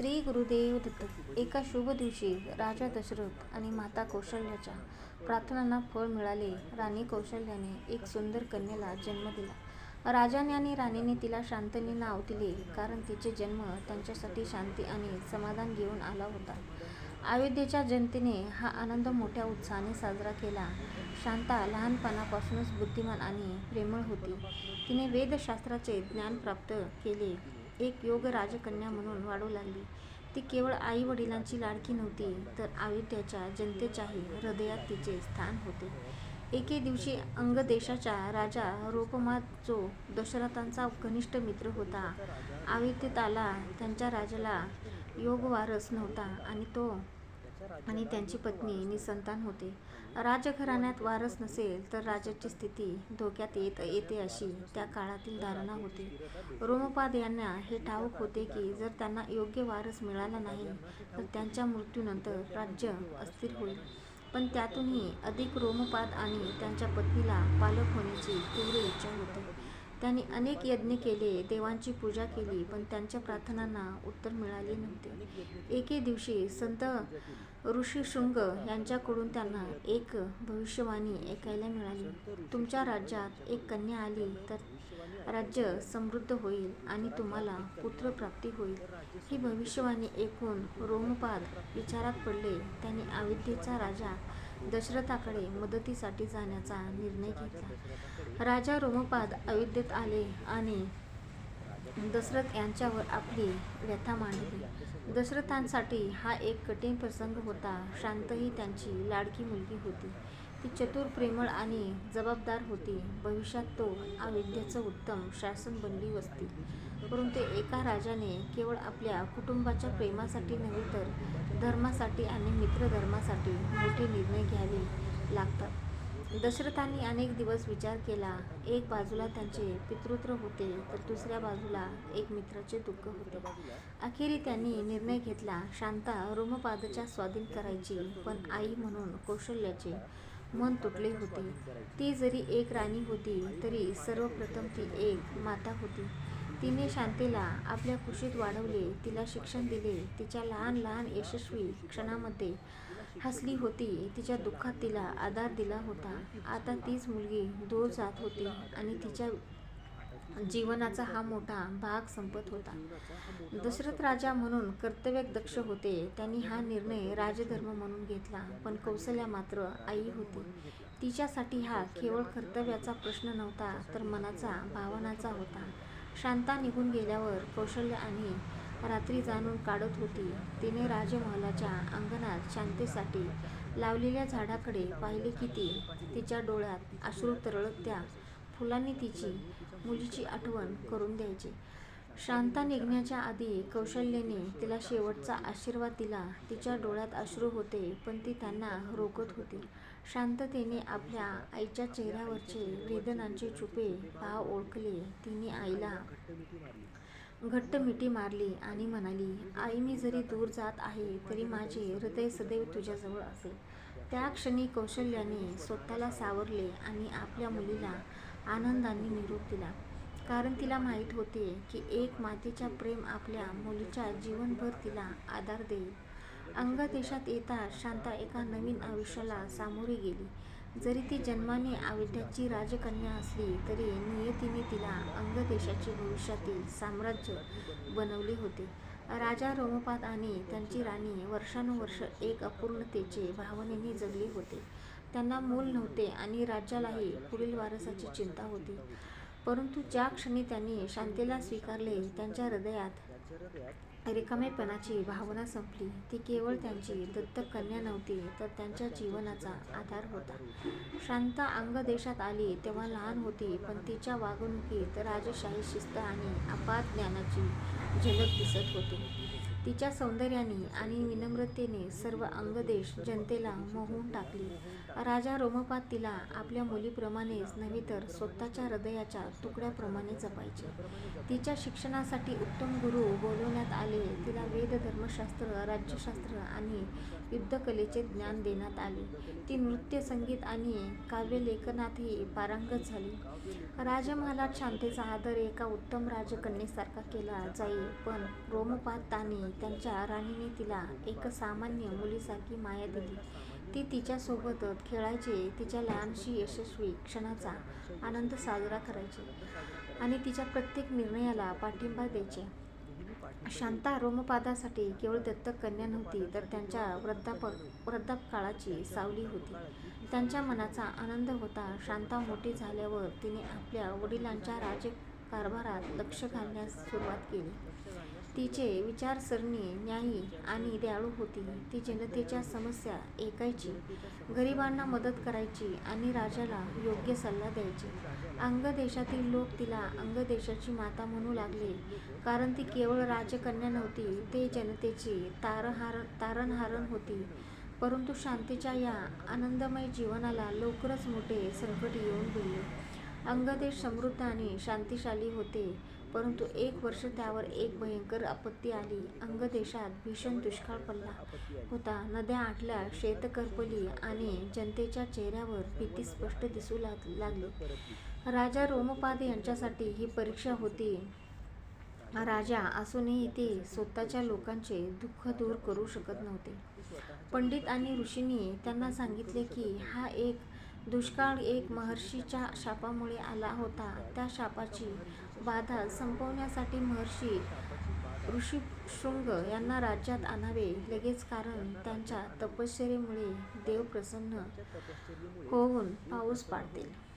श्री गुरुदेव दत्त. एका शुभ दिवशी राजा दशरथ आणि माता कौशल्याच्या प्रार्थनांना फळ मिळाले. राणी कौशल्याने एक सुंदर कन्येला जन्म दिला. राजाने आणि राणीने तिला शांतनी नाव दिले कारण तिचे जन्म त्यांच्यासाठी शांती आणि समाधान घेऊन आला होता. अयोध्येच्या जनतेने हा आनंद मोठ्या उत्साहाने साजरा केला. शांता लहानपणापासूनच बुद्धिमान आणि प्रेमळ होती. तिने वेदशास्त्राचे ज्ञान प्राप्त केले. एक योग राजकन्या म्हणून वाढू लागली. ती केवळ आई वडिलांची लाडकी नव्हती तर अयोध्याच्या जनतेच्याही हृदयात तिचे स्थान होते. एके दिवशी अंग राजा रोपमात जो दशरथांचा घनिष्ठ मित्र होता अयोध्येत आला त्यांच्या राजाला योग वारस नव्हता आणि तो आणि त्यांची पत्नी निसंतान होते. राजघराण्यात वारस नसेल तर राजाची स्थिती धोक्यात येत येते अशी त्या काळातील धारणा होती. रोमपाद यांना हे ठाऊक होते की जर त्यांना योग्य वारस मिळाला नाही तर त्यांच्या मृत्यूनंतर राज्य अस्थिर होईल. पण त्यातूनही अधिक रोमपाद आणि त्यांच्या पत्नीला पालक होण्याची तीव्र इच्छा होती. त्यांनी अनेक यज्ञ केले देवांची पूजा केली पण त्यांच्या प्रार्थनांना उत्तर मिळाले नव्हते. एके दिवशी संत ऋषीशृंग यांच्याकडून त्यांना एक भविष्यवाणी ऐकायला मिळाली. तुमच्या राज्यात एक कन्या आली तर राज्य समृद्ध होईल आणि तुम्हाला पुत्रप्राप्ती होईल. ही भविष्यवाणी ऐकून रोमपाद विचारात पडले. त्यांनी अयोध्येचा राजा दशरथाकडे मदतीसाठी जाण्याचा निर्णय घेतला. राजा रोमपाद अयोध्येत आले आणि दशरथ यांच्यावर आपली व्यथा मांडली. दशरथांसाठी हा एक कठीण प्रसंग होता. शांत ही त्यांची लाडकी मुलगी होती. ती चतुर प्रेमळ आणि जबाबदार होती. भविष्यात तो अयोध्येचं उत्तम शासन बनली असती. परंतु एका राजाने केवळ आपल्या कुटुंबाच्या प्रेमासाठी नव्हे तर धर्मासाठी आणि मित्रधर्मासाठी मोठे निर्णय घ्यावे लागतात. दशरथांनी अनेक दिवस विचार केला. एक बाजूला त्यांचे पितृत्व होते तर दुसऱ्या बाजूला एक मित्राचे दुःख होते. अखेरी त्यांनी निर्णय घेतला शांता रोमपादच्या स्वाधीन करायची पण आई म्हणून कौशल्याचे मन तुटले होते. ती जरी एक राणी होती तरी सर्वप्रथम ती एक माता होती. तिने शांतीला आपल्या खुशीत वाढवले तिला शिक्षण दिले तिच्या लहान लहान यशस्वी क्षणामध्ये हसली होती. तिच्या दुःखात तिला आधार दिला होता. आता तीच मुलगी दूर जात होती आणि तिच्या जीवनाचा हा मोठा भाग संपत होता. दशरथ राजा म्हणून कर्तव्य दक्ष होते. त्यांनी हा निर्णय राजधर्म म्हणून घेतला पण कौशल्या मात्र आई होती. तिच्यासाठी हा केवळ कर्तव्याचा प्रश्न नव्हता तर मनाचा भावनाचा होता. शांता निघून गेल्यावर कौशल्य आणि रात्री जाणून काढत होती. तिने राजमहालाच्या अंगणात शांतेसाठी लावलेल्या झाडाकडे पाहिले की ती तिच्या डोळ्यात अश्रू तरळत त्या फुलांनी तिची मुलीची आठवण करून द्यायची. शांता निघण्याच्या आधी कौशल्याने तिला शेवटचा आशीर्वाद दिला. तिच्या डोळ्यात अश्रू होते पण ती त्यांना रोखत होती. शांततेने आपल्या आईच्या चेहऱ्यावरचे वेदनांचे चुपे भाव ओळखले. तिने आईला घट्ट मिठी मारली आणि म्हणाली आई मी जरी दूर जात आहे तरी माझे हृदय सदैव तुझ्याजवळ असेल. त्या क्षणी कौशल्याने स्वतःला सावरले आणि आपल्या मुलीला आनंदाने निरोप दिला. कारण तिला माहीत होते की एक मातेच्या प्रेम आपल्या मुलीच्या जीवनभर तिला आधार देईल. अंगदेशात येता शांता एका नवीन आयुष्याला सामोरी गेली. जरी ती जन्माने अयोध्याची राजकन्या असली तरी नियतीने तिला अंगदेशाचे भविष्यातील साम्राज्य बनवले होते. राजा रोमपाद आणि त्यांची राणी वर्षानुवर्ष एक अपूर्णतेचे भावनेने जगले होते. त्यांना मूल नव्हते आणि राज्यालाही पुढील वारसाची चिंता होती. परंतु ज्या क्षणी त्यांनी शांतीला स्वीकारले त्यांच्या हृदयात रिकामेपणाची भावना संपली. ती केवळ त्यांची. दत्तक कन्या नव्हती तर त्यांच्या जीवनाचा आधार होता. शांता अंग देशात आली तेव्हा लहान होती पण तिच्या वागणुकीत राजशाही शिस्त आणि अपार ज्ञानाची झलक दिसत होती. तिच्या सौंदर्याने आणि विनम्रतेने सर्व अंगदेश जनतेला मोहून टाकली. राजा रोमपात तिला आपल्या मुलीप्रमाणेच नव्हे तर स्वतःच्या हृदयाच्या तुकड्याप्रमाणे जपायचे. तिच्या शिक्षणासाठी उत्तम गुरु बोलवण्यात आले तिला वेद वेद धर्मशास्त्र राज्यशास्त्र आणि युद्धकलेचे ज्ञान देण्यात आले. ती नृत्य संगीत आणि काव्यलेखनातही पारंगत झाली. राजमहालात शांतीचा आदर एका उत्तम राजकन्येसारखा केला जाई पण रोमपाताने त्यांच्या राणीने तिला एक सामान्य मुलीसारखी माया दिली. ती तिच्यासोबतच खेळायचे तिच्या लहानशी यशस्वी क्षणाचा आनंद साजरा करायचे आणि तिच्या प्रत्येक निर्णयाला पाठिंबा द्यायचे. शांता रोमपादासाठी केवळ दत्तक कन्या नव्हती तर त्यांच्या वृद्धापक वृद्धापकाळाची सावली होती. त्यांच्या मनाचा आनंद होता. शांता मोठी झाल्यावर तिने आपल्या वडिलांच्या राजकारभारात लक्ष घालण्यास सुरुवात केली. तिचे विचारसरणी न्यायी आणि दयाळू होती. ती जनतेच्या समस्या ऐकायची गरिबांना मदत करायची आणि राजाला योग्य सल्ला द्यायची. अंग देशातील लोक तिला अंग देशाची माता म्हणू लागले कारण ती केवळ राजकन्या नव्हती ते जनतेची तारहार तारणहारण होती. परंतु शांतीच्या या आनंदमय जीवनाला लवकरच मोठे संकट येऊन गेले. अंगदेश समृद्ध आणि शांतिशाली होते. परंतु एक वर्ष त्यावर एक भयंकर आपत्ती आली. अंगदेशात भीषण दुष्काळ पडला होता. नद्या आटल्या शेतकरपली आणि जनतेच्या चेहऱ्यावर भीती स्पष्ट दिसू लाग लागली. राजा रोमपाद यांच्यासाठी ही परीक्षा होती. राजा असूनही ते स्वतःच्या लोकांचे दुःख दूर करू शकत नव्हते. पंडित आणि ऋषींनी त्यांना सांगितले की हा एक दुष्काळ एक महर्षीच्या शापामुळे आला होता. त्या शापाची बाधा संपवण्यासाठी महर्षी ऋषीशृंग यांना राज्यात आणावे. लगेच कारण त्यांच्या तपश्चर्येमुळे देव प्रसन्न होऊन पाऊस पाडतील.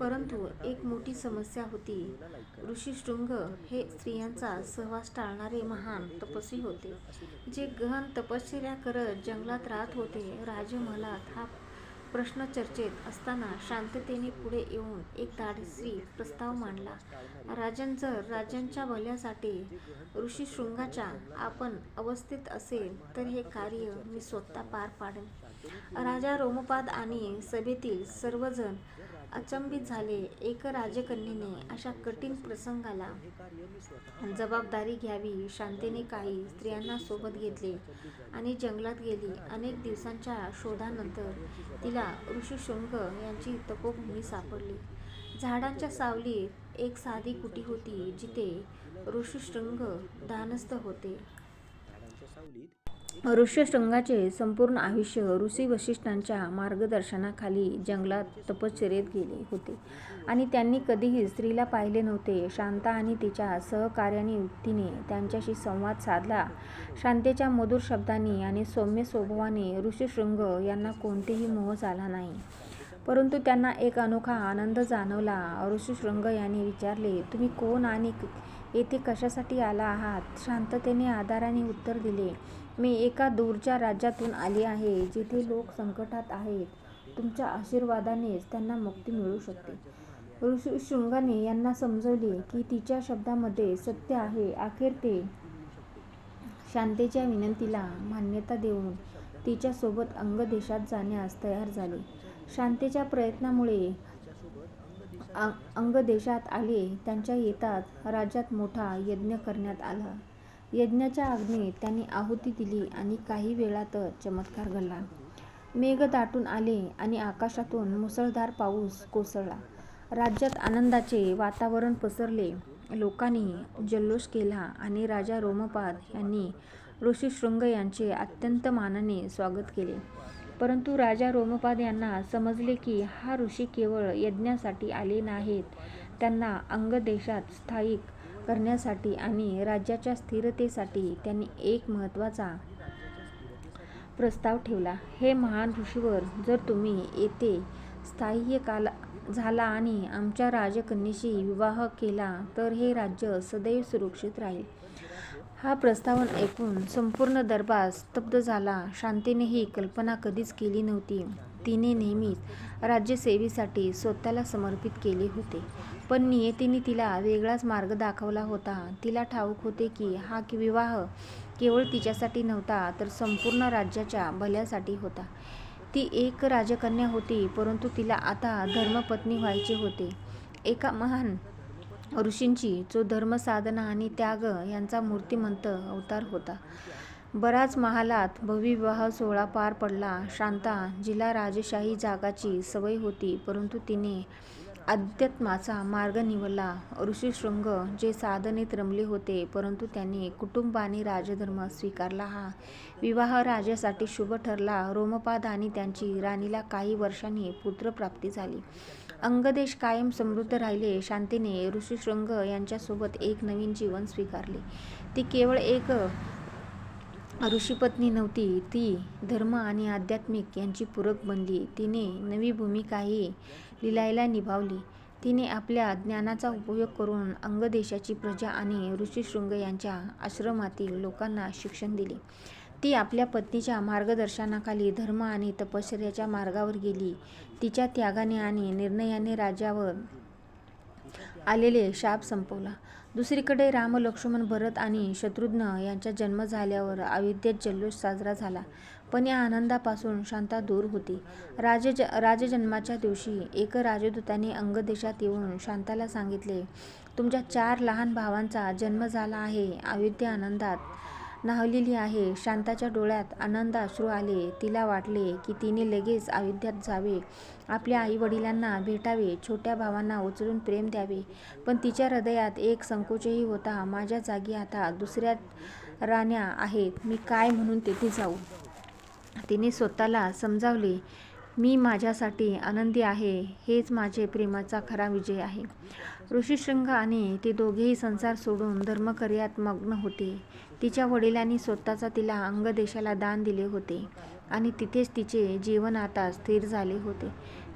परंतु एक मोठी समस्या होती. ऋषीशृंग हे स्त्रियांचा सहवास टाळणारे महान तपस्वी होते. जे गहन तपश्चर्या करत जंगलात राहत होते. राजमहलात हा प्रश्न चर्चेत असताना शांततेने पुढे येऊन एक धाडसी प्रस्ताव मांडला. राजन जर राजांच्या भल्यासाठी ऋषीशृंगाच्या आपण अवस्थेत असेल तर हे कार्य मी स्वतः पार पाडेन. राजा रोमपाद आणि सभेतील सर्वजण अचंबित झाले. एक राजकन्येने अशा कठीण प्रसंगाला जबाबदारी घ्यावी शांतीने काही स्त्रियांना सोबत घेतले आणि जंगलात गेली. अनेक दिवसांच्या शोधानंतर तिला ऋषीशृंग यांची तपोभूमी सापडली. झाडांच्या सावलीत एक साधी कुटी होती जिथे ऋषीशृंग दानस्थ होते. ऋष्यशृंगाचे संपूर्ण आयुष्य ऋषी वशिष्ठांच्या मार्गदर्शनाखाली जंगलात तपश्चर्येत गेले होते. आणि त्यांनी कधीही स्त्रीला पाहिले नव्हते. शांता आणि तिच्या सहकार्याने युक्तीने त्यांच्याशी संवाद साधला. शांतेच्या मधुर शब्दांनी आणि सौम्य स्वभावाने ऋषीशृंग यांना कोणतेही मोह झाला नाही. परंतु त्यांना एक अनोखा आनंद जाणवला. ऋषीशृंग यांनी विचारले तुम्ही कोण आणि येथे कशासाठी आला आहात? शांततेने आधाराने उत्तर दिले मी एका दूरच्या राज्यातून आली आहे जिथे लोक संकटात आहेत. तुमच्या आशीर्वादानेच त्यांना मुक्ती मिळू शकते. ऋषी शृंगाने यांना समजवले की तिच्या शब्दामध्ये सत्य आहे. अखेर ते शांतेच्या विनंतीला मान्यता देऊन तिच्यासोबत अंगदेशात जाण्यास तयार झाले. शांतेच्या प्रयत्नामुळे अंगदेशात आले. त्यांच्या येतात राज्यात मोठा यज्ञ करण्यात आला. यज्ञाच्या अग्नीत त्यांनी आहुती दिली आणि काही वेळातच चमत्कार घडला. मेघ दाटून आले आणि आकाशातून मुसळधार पाऊस कोसळला. राज्यात आनंदाचे वातावरण पसरले. लोकांनी जल्लोष केला आणि राजा रोमपाद यांनी ऋषीशृंग यांचे अत्यंत मानाने स्वागत केले. परंतु राजा रोमपाद यांना समजले की हा ऋषी केवळ यज्ञासाठी आले नाहीत त्यांना अंगदेशात स्थायिक करण्यासाठी आणि राज्याच्या स्थिरतेसाठी त्यांनी एक महत्त्वाचा प्रस्ताव ठेवला. हे महान ऋषीवर जर तुम्ही येथे स्थायी काला झाला आणि आमच्या राजकन्येशी विवाह केला तर हे राज्य सदैव सुरक्षित राहील. हा प्रस्ताव ऐकून संपूर्ण दरबार स्तब्ध झाला. शांतीने ही कल्पना कधीच केली नव्हती. तिने नेहमीच राज्यसेवेसाठी स्वतःला समर्पित केले होते. पण नियतीने तिला वेगळाच मार्ग दाखवला होता तिला ठाऊक होते की हा विवाह केवळ तिच्यासाठी नव्हता तर संपूर्ण राज्याच्या भल्यासाठी होता ती एक राजकन्या होती परंतु तिला आता धर्मपत्नी व्हायचे होते एका महान ऋषींची जो धर्मसाधना आणि त्याग यांचा मूर्तिमंत अवतार होता. बराच महालात भव्य विवाह सोहळा पार पडला. शांता, जिला राजशाही जागाची सवय होती, परंतु तिने अध्यात्माचा मार्ग निवडला. ऋषीशृंग, जे साधनेत रमले होते, परंतु त्यांनी कुटुंब आणि राजधर्म स्वीकारला. हा विवाह राजासाठी शुभ ठरला. रोमपाद आणि त्यांची राणीला काही वर्षांनी पुत्रप्राप्ती झाली. अंगदेश कायम समृद्ध राहिले. शांतीने ऋषीशृंग यांच्यासोबत एक नवीन जीवन स्वीकारले. ती केवळ एक ऋषीपत्नी नव्हती, ती धर्म आणि आध्यात्मिक यांची पूरक बनली. तिने नवी भूमिकाही लिलायला निभावली. तिने आपल्या ज्ञानाचा उपयोग करून अंगदेशाची प्रजा आणि ऋषीशृंग यांच्या आश्रमातील लोकांना शिक्षण दिले. ती आपल्या पत्नीच्या मार्गदर्शनाखाली धर्म आणि तपश्चर्याच्या मार्गावर गेली. तिच्या त्यागाने आणि निर्णयाने राजावर आलेले शाप संपवला. दुसरीकडे राम, लक्ष्मण, भरत आणि शत्रुघ्न यांचा जन्म झाल्यावर अयोध्येत जल्लोष साजरा झाला. पण या आनंदापासून शांता दूर होती. राजजन्माच्या दिवशी एका राजदूताने अंगदेशात येऊन शांताला सांगितले, तुमच्या चार लहान भावांचा जन्म झाला आहे. अयोध्या आनंदात न्हावलेली आहे. शांताच्या डोळ्यात आनंदाश्रू आले. तिला वाटले की तिने लगेच अयोध्यात जावे, आपल्या आईवडिलांना भेटावे, छोट्या भावांना उचलून प्रेम द्यावे. पण तिच्या हृदयात एक संकोचही होता. माझ्या जागी आता दुसऱ्या राण्या आहेत. मी काय म्हणून तेथे जाऊ? तिने स्वतःला समजावले, मी माझ्यासाठी आनंदी आहे. हेच माझे प्रेमाचा खरा विजय आहे. ऋषीशृंग आणि ते दोघेही संसार सोडून धर्मकार्यात मग्न होते. तिच्या वडिलांनी स्वतःचा तिला अंगदेशाला दान दिले होते आणि तिथेच तिचे जीवन आता स्थिर झाले होते.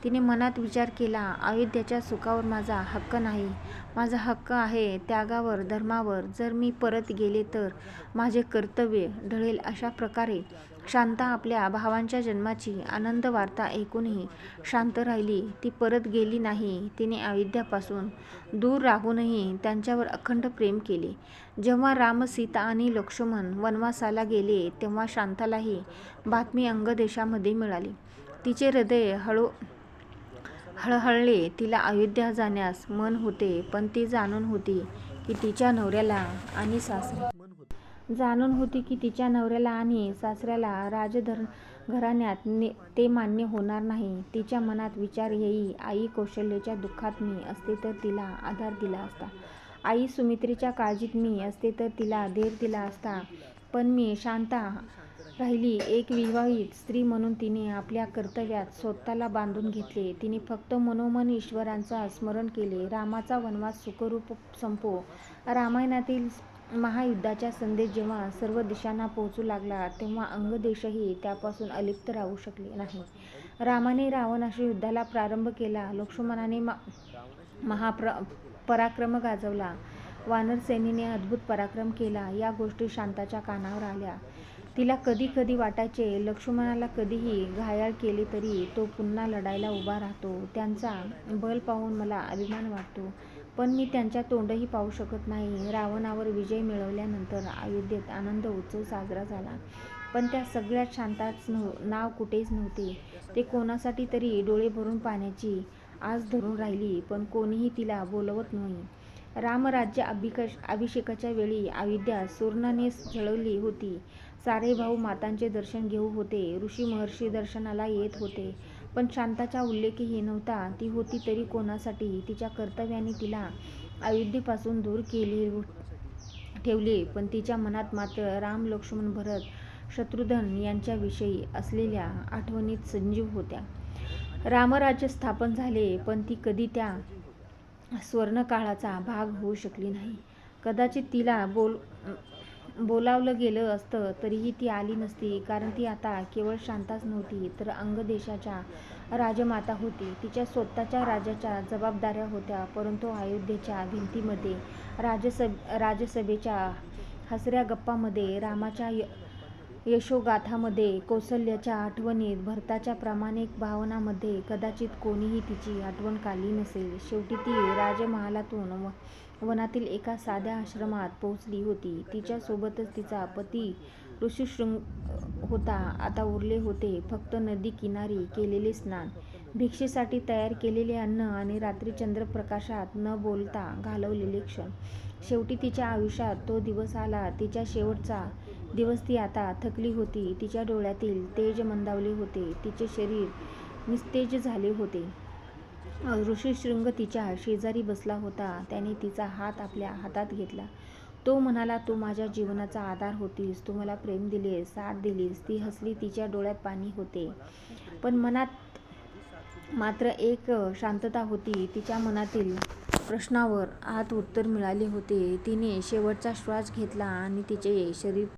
तिने मनात विचार केला, अयोध्याच्या सुखावर माझा हक्क नाही. माझा हक्क आहे त्यागावर, धर्मावर. जर मी परत गेले तर माझे कर्तव्य ढळेल. अशा प्रकारे शांता आपल्या भावांच्या जन्माची आनंद वार्ता ऐकूनही शांत राहिली. ती परत गेली नाही. तिने अयोध्यापासून दूर राहूनही त्यांच्यावर अखंड प्रेम केले. जेव्हा राम, सीता आणि लक्ष्मण वनवासाला गेले, तेव्हा शांतालाही बातमी अंगदेशामध्ये मिळाली. तिचे हृदय हळू हळहळले. तिला अयोध्या जाण्यास मन होते, पण ती जाणून होती की तिच्या नवऱ्याला आणि जाणून होती की तिच्या नवऱ्याला आणि सासऱ्याला राजधर घराण्यात ने ते मान्य होणार नाही. तिच्या मनात विचार येई, आई कौशल्याच्या दुःखात मी असते तर तिला आधार दिला असता. आई सुमित्रेच्या काळजीत मी असते तर तिला धैर्य दिला असता. पण मी शांता राहिली एक विवाहित स्त्री म्हणून तिने आपल्या कर्तव्यात स्वतःला बांधून घेतले. तिने फक्त मनोमन ईश्वरांचा स्मरण केले. रामाचा वनवास सुखरूप संपो. रामायणातील महायुद्धाचा संदेश जेव्हा सर्व दिशांना पोहोचू लागला, तेव्हा अंगदेशही त्यापासून अलिप्त राहू शकले नाही. रामाने रावणाशी युद्धाला प्रारंभ केला. लक्ष्मणाने पराक्रम गाजवला. वानरसेनेने अद्भुत पराक्रम केला. या गोष्टी शांताच्या कानावर आल्या. तिला कधी कधी वाटायचे, लक्ष्मणाला कधीही घायाळ केले तरी तो पुन्हा लढायला उभा राहतो. त्यांचा बल पाहून मला अभिमान वाटतो. पण मी त्यांच्या तोंडही पाहू शकत नाही. रावणावर विजय मिळवल्यानंतर अयोध्येत आनंद उत्सव साजरा झाला. पण त्या सगळ्यात शांताच नव नाव कुठेच नव्हते. ते कोणासाठी तरी डोळे भरून पाण्याची आस धरून राहिली, पण कोणीही तिला बोलवत नाही. रामराज्य अभिकश अभिषेकाच्या वेळी अयोध्या सुर्णाने झळाळली होती. सारे भाऊ मातांचे दर्शन घेऊ होते. ऋषी महर्षी दर्शनाला येत होते. पण शांताचा उल्लेखही नव्हता. ती होती तरी कोणासाठी? तिच्या कर्तव्याने तिला अयोध्येपासून दूर ठेवले, पण तिच्या मनात मात्र राम, लक्ष्मण, भरत, शत्रुधन यांच्याविषयी असलेल्या आठवणीत संजीव होत्या. रामराज्य स्थापन झाले, पण ती कधी त्या स्वर्णकाळाचा भाग होऊ शकली नाही. कदाचित तिला बोल बोलावलं गेलं असतं तरीही ती आली नसती. कारण ती आता केवळ शांताच नव्हती, तर अंगदेशाच्या राजमाता होती. तिच्या स्वतःच्या राजाच्या जबाबदाऱ्या होत्या. परंतु अयोध्येच्या भिंतीमध्ये राजसभ राजसभेच्या हसऱ्या गप्पामध्ये रामाच्या यशोगाथामध्ये कौसल्याच्या आठवणीत, भरताच्या प्रामाणिक भावनामध्ये कदाचित कोणीही तिची आठवण काढली नसेल. शेवटी ती राजमहालातून वनातील एका साध्या आश्रमात पोहोचली होती. तिच्यासोबतच तिचा पती ऋषीशृंग होता. आता उरले होते फक्त नदीकिनारी केलेले स्नान. भिक्षेसाठी तयार केलेले अन्न आणि रात्री चंद्रप्रकाशात न बोलता घालवलेले क्षण शेवटी तिच्या आयुष्यात तो दिवस आला तिच्या शेवटचा दिवस ती आता थकली होती. तिच्या डोळ्यातील तेज मंदावले होते. तिचे शरीर निस्तेज झाले होते. ऋषीशृंग तिच्या शेजारी बसला होता. त्याने तिचा हात आपल्या हातात घेतला. तो म्हणाला तू माझ्या जीवनाचा आधार होतीस. तू मला प्रेम दिलेस साथ दिलीस. ती हसली. तिच्या डोळ्यात पाणी होते. पण मनात मात्र एक शांतता होती. तिच्या मनातील प्रश्नावर आत उत्तर मिळाले होते. तिने शेवटचा श्वास घेतला आणि तिचे शरीर